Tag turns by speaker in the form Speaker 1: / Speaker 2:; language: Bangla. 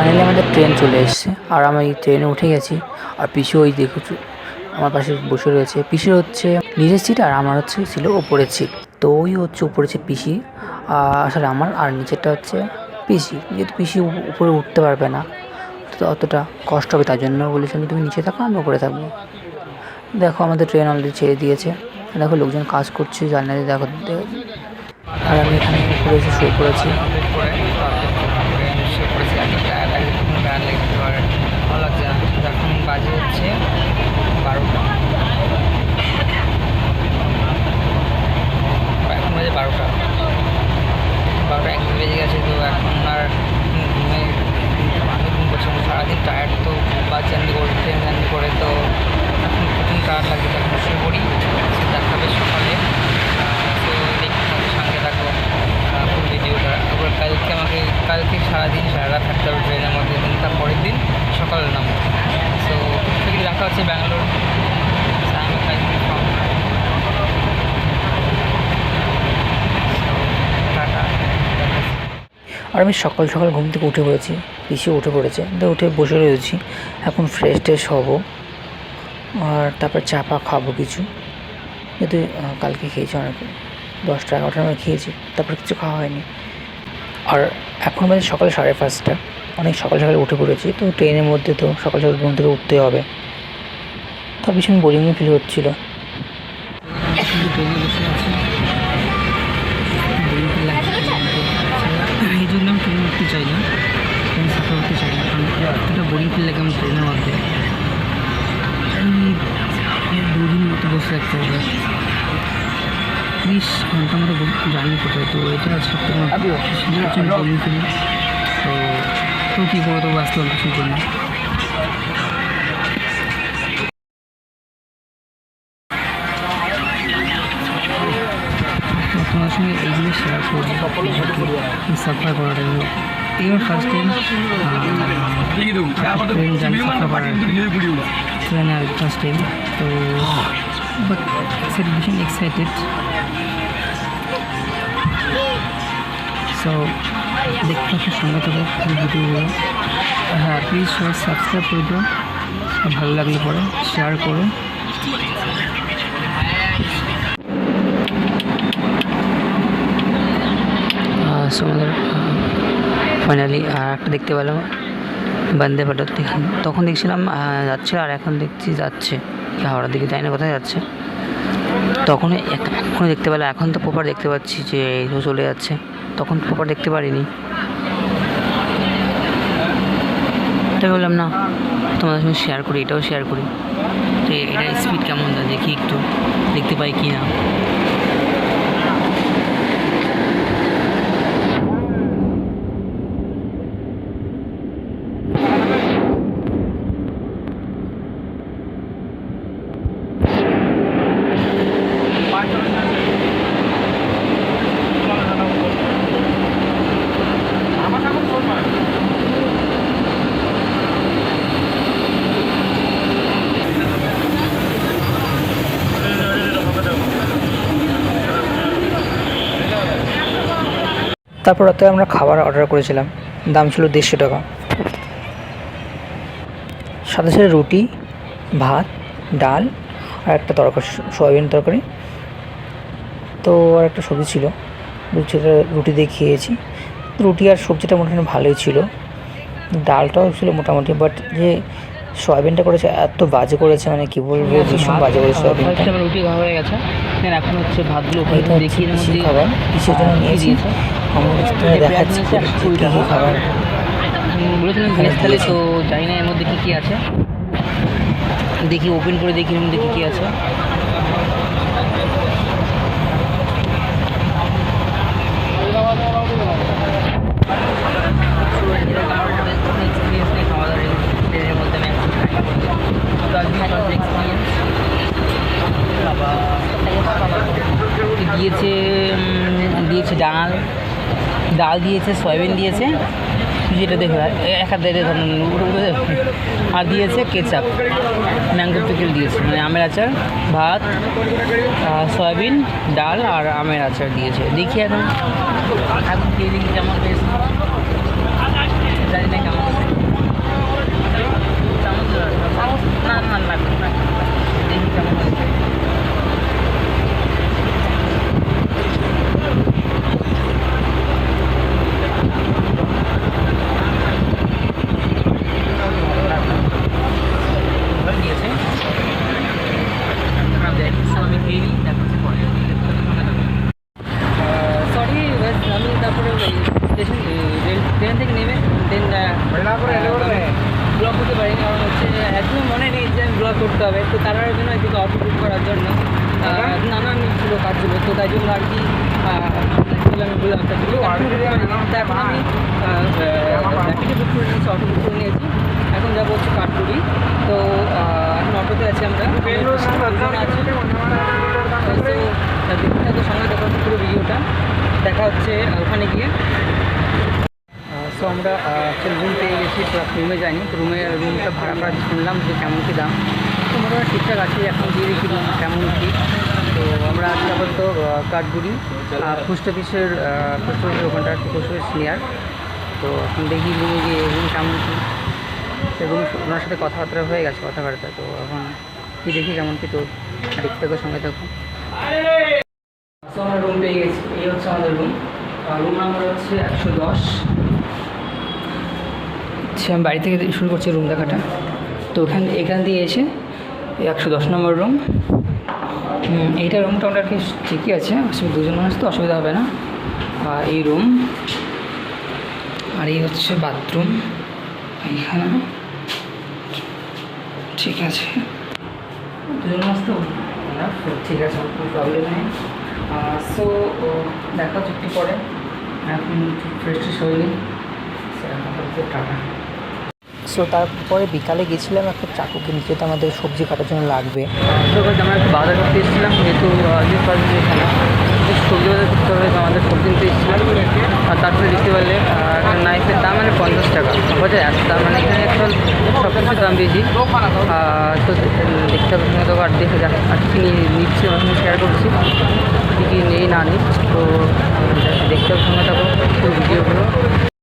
Speaker 1: ফাইনালি আমাদের ট্রেন চলে এসেছে। আর আমি ট্রেনে উঠে গেছি, আর পিসি ওই দেখেছ আমার পাশে বসে রয়েছে। পিসির হচ্ছে নিজের সিট আর আমার হচ্ছে ছিল ওপরের সিট তো ওই হচ্ছে উপরে হচ্ছে পিসি আসলে আমার আর নিচেরটা হচ্ছে পিসি। যেহেতু পিসি উপ- উপরে উঠতে পারবে না, তো অতটা কষ্ট হবে, তার জন্য বলেছিলাম তুমি নিচে থাকো, আমি উপরে থাকব। দেখো, আমাদের ট্রেন অলরেডি ছেড়ে দিয়েছে। দেখো, লোকজন কাজ করছে, জানলা দিয়ে দেখো আর আমি এখানে উপরে এসে শুয়ে পড়েছি
Speaker 2: কমপ্লিট করে ট্রেন শুয়ে পড়েছি এত টায়ার লাগে কোনো টায়ার লেগে আর ভালো লাগছে না এখন বাজে হচ্ছে বারোটা এখন বাজে বারোটা বারোটা এক বেজে গেছে তো এখন আর ঘুমে আমি ঘুম করছি না। সারাদিন টায়ার্ড তো বাস জার্নি করে ট্রেন করে তো এখন প্রচুর টায়ার্ড লাগে তো এখন শুয়ে পড়ি সে দেখাবে সকালে। তো দেখতে থাকো সঙ্গে থাকো ফুল ভিডিওটা তারপর কালকে আমাকে, কালকে সারাদিন সারা রাত থাকতে হবে ট্রেনের মধ্যে, এবং তার পরের দিন সকালে নামবো। থেকে দেখা হচ্ছে ব্যাঙ্গালোর আমি কালকে from- So, টাটা
Speaker 1: আর আমি সকাল সকাল ঘুম থেকে উঠে পড়েছি পিসি উঠে পড়েছে, তো উঠে বসে রয়েছি, এখন ফ্রেশ ট্রেশ হব, আর তারপর চা পা খাব কিছু। যেহেতু কালকে খেয়েছি অনেক, দশটা এগারোটার সময় খেয়েছি, তারপর কিছু খাওয়া হয়নি। আর এখন বাজে সকাল সাড়ে পাঁচটা, অনেক সকাল সকাল উঠে পড়েছি, তো ট্রেনের মধ্যে তো সকাল সকাল ঘুম থেকে উঠতে হবে। তার ভীষণ বোরিংও ফিল হচ্ছিল।
Speaker 2: থাকতে হবে ত্রিশ ঘণ্টা মতো জার্নি করতে হয় তো এটা বোরিং ফিল তো তো কী করব তো ব্যস্ত হবে কিছুর জন্য তোমার সঙ্গে এইগুলো শেয়ার করব। সাফার করাটা এগুলো এবার ফার্স্ট টাইম ট্রেন সাফার করার ট্রেন আর ফার্স্ট টাইম তো বাট ভীষণ এক্সাইটেড সো দেখতে থাকার সঙ্গে থাকো পুরো ভিডিওগুলো হ্যাঁ প্লিজ সবাই সাবস্ক্রাইব করে দিও ভালো লাগলে পরে শেয়ার করো।
Speaker 1: সো আমাদের ফাইনালি আর একটা দেখতে পেলাম। বন্দে ভারত তখন দেখছিলাম যাচ্ছে আর এখন দেখছি যাচ্ছে। হাওড়ার দিকে জানি না কোথায় যাচ্ছে? তখন এখনও দেখতে পেলাম, এখন তো প্রপার দেখতে পাচ্ছি যে চলে যাচ্ছে। তখন প্রপার দেখতে পারিনি। তাই বললাম, না, তোমাদের সঙ্গে শেয়ার করি, এটাও শেয়ার করি। তো এটা স্পিড কেমন দেখি একটু, দেখতে পাই কি না তারপর রাতে আমরা খাবার অর্ডার করেছিলাম। দাম ছিল দেড়শো টাকা। সাথে সাথে রুটি ভাত ডাল আর একটা তরকারি সয়াবিন তরকারি। তো আর একটা সবজি ছিল। রুটিটা রুটি দিয়ে খেয়েছি। রুটি আর সবজিটা মোটামুটি ভালোই ছিল। ডালটাও ছিল মোটামুটি বাট যে সয়াবিনটা করেছে এত বাজে করেছে মানে কি বলব ভীষণ বাজে করেছে সয়াবিনটা।
Speaker 2: রুটি খাওয়া হয়ে গেছে। এখন হচ্ছে ভাতগুলো দেখিয়ে
Speaker 1: খাবার? পিসির জন্য
Speaker 2: আহ,
Speaker 1: নিয়েছি? কাছে দেখাচ্ছি খাবার।
Speaker 2: বলেছিলাম
Speaker 1: এখানে
Speaker 2: ভেজ থালি তো জানি না এর মধ্যে কী কী আছে। দেখি ওপেন করে দেখি এর মধ্যে কী কী আছে। দিয়েছে দিয়েছে ডাল। ডাল দিয়েছে, সয়াবিন দিয়েছে, যেটা দেখো এক হাত আর দিয়েছে কেচাপ, ম্যাঙ্গো পিকেল দিয়েছে মানে আমের আচার, ভাত সয়াবিন, ডাল আর আমের আচার দিয়েছে। দেখি এখন। এখন দেখি কেমন না না লাগবে না। করতে হবে। তো তার জন্য এদিকে অটো বুক করার জন্য নানান ছিল কাজ ছিল তো তাই জন্য আর কি আমি ব্লগটা এখন আমি র্যাপিডে বুক করে নিয়েছি অটো বুক করে নিয়েছি এখন যাব হচ্ছে কাঠপুরি। তো এখন অটোতে আছি আমরা। তো দেখতে থাকো সঙ্গে দেখো পুরো ভিডিওটা। দেখা হচ্ছে ওখানে গিয়ে। সো আমরা রুম পেয়ে গেছি তো রুমে যাইনি। তো রুমে রুমটা ভাড়া করা শুনলাম যে কেমন কী দাম। তো মোটামুটি ঠিকঠাক আছে এখন দিয়ে দেখি কেমন কী। তো আমরা আজকে আপাতত কাঠগুড়ি পোস্ট অফিসের পোস্ট অফিসের ওখানটা পোস্ট অফিস নিয়ার তো এখন দেখি রুমে গিয়ে রুম কেমন কী। রুম ওনার সাথে কথাবার্তা হয়ে গেছে কথাবার্তা। তো এখন কি দেখি কেমন কি তো দেখতে থাকো সঙ্গে থাকো। তো আমরা রুম পেয়ে গেছি এই হচ্ছে আমাদের রুম রুম নাম্বার হচ্ছে একশো দশ। আচ্ছা আমি বাড়ি থেকে শুরু করছি রুম দেখাটা। তো ওখান এখান দিয়ে এসে একশো দশ নম্বর রুম এইটা রুমটা ওটা আর কি ঠিকই আছে, অসুবিধা দুজন মানুষ তো, অসুবিধা হবে না। আর এই রুম আর এই হচ্ছে বাথরুম এইখানে ঠিক আছে। দুজন মানুষ তো ঠিক আছে, কোনো প্রবলেম নেই। সো দেখা হচ্ছে একটু পরে। এখন ফ্রেশ ট্রেশ হয়নি। টাটা।
Speaker 1: সো তারপরে বিকালে গেছিলাম একটা চাকু কিনতে তো আমাদের সবজি কাটার জন্য লাগবে।
Speaker 2: আমরা বাজার করতে এসেছিলাম, যেহেতু সবজি বাজার করতে হবে আমাদের সবজি নিতে এসেছিলাম। আর তারপরে দেখতে পেলে নাইফের দাম মানে পঞ্চাশ টাকা। বোঝা তার মানে এখানে অ্যাকচুয়াল সব কিছুর দাম বেশি। তো দেখতে হবে তো আর দেখে যাক, আর কী নিচ্ছি সঙ্গে শেয়ার করছি। কী কী নেই, না নিই। তো, দেখতে হবে সঙ্গে থাকো ভিডিওগুলো